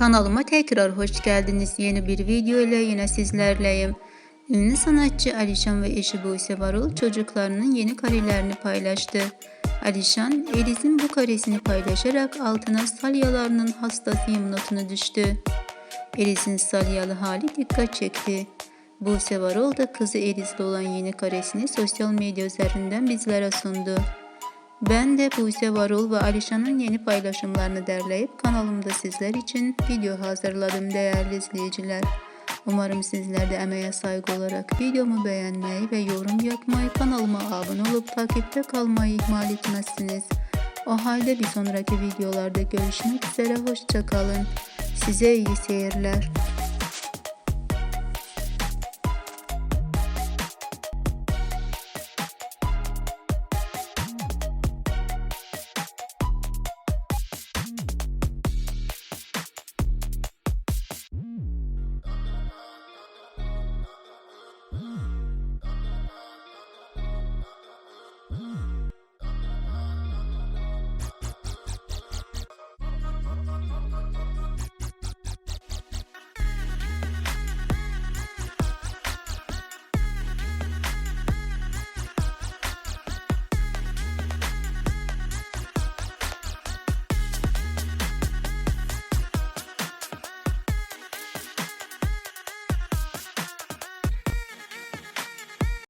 Kanalıma tekrar hoş geldiniz. Yeni bir video ile yine sizlerleyim. Ünlü sanatçı Alişan ve eşi Buse Varol çocuklarının yeni karelerini paylaştı. Alişan, Eliz'in bu karesini paylaşarak altına salyalarının hastasıyım notunu düştü. Eliz'in salyalı hali dikkat çekti. Buse Varol da kızı Eliz'le olan yeni karesini sosyal medya üzerinden bizlere sundu. Ben de Buse Varol ve Alişan'ın yeni paylaşımlarını derleyip kanalımda sizler için video hazırladım değerli izleyiciler. Umarım sizler de emeğe saygı olarak videomu beğenmeyi ve yorum yapmayı, kanalıma abone olup takipte kalmayı ihmal etmezsiniz. O halde bir sonraki videolarda görüşmek üzere, hoşçakalın. Size iyi seyirler.